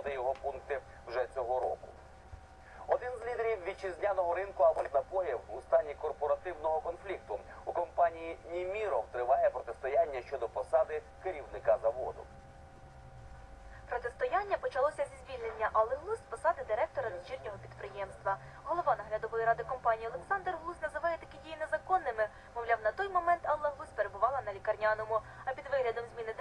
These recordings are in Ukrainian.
розглянути його пункти вже цього року. Один з лідерів вітчизняного ринку напоїв у стані корпоративного конфлікту. У компанії Німіров триває протистояння щодо посади керівника заводу. Протистояння почалося зі звільнення Алли Глус з посади директора дочірнього підприємства. Голова наглядової ради компанії Олександр Глус називає такі дії незаконними. Мовляв, на той момент Алла Глус перебувала на лікарняному. А під виглядом зміни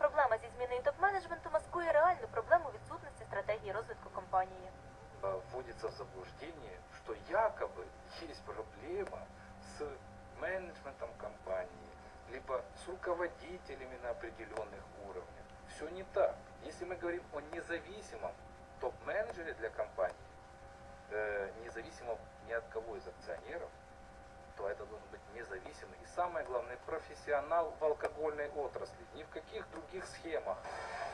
Проблема зі зміною топ-менеджменту маскує реальну проблему відсутності стратегії розвитку компанії. э, вводится в заблуждение, что якобы есть проблема с менеджментом компании, либо с руководителями на определенных уровнях. Все не так. Если мы говорим о независимом топ-менеджере для компании, э, независимом ни от кого из акционеров, то это должен быть независимый и самое главное профессионал в алкогольной отрасли, ни в каких других схемах.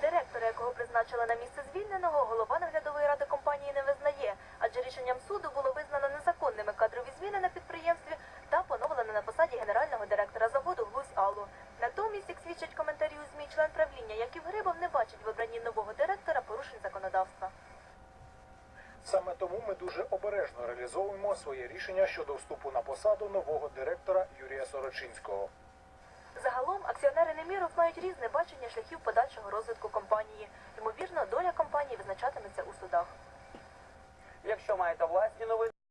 Директора, якого призначили на місце звільненого, голова наглядової ради компанії не визнає, адже рішенням суду було визнано незаконними кадрові зміни на підприємстві та поновлено на посаді генерального директора заводу Глузь Аллу. Натомість, як свідчать коментарі у ЗМІ, член правління Яків Грибов не бачить в обранні нового директора порушень законодавства. Саме тому ми дуже обережно реалізовуємо своє рішення щодо вступу на посаду нового директора Юрія Сорочинського. Загалом акціонери Неміров мають різне бачення шляхів подальшого розвитку компанії. Ймовірно, доля компанії визначатиметься у судах. Якщо маєте власні новини.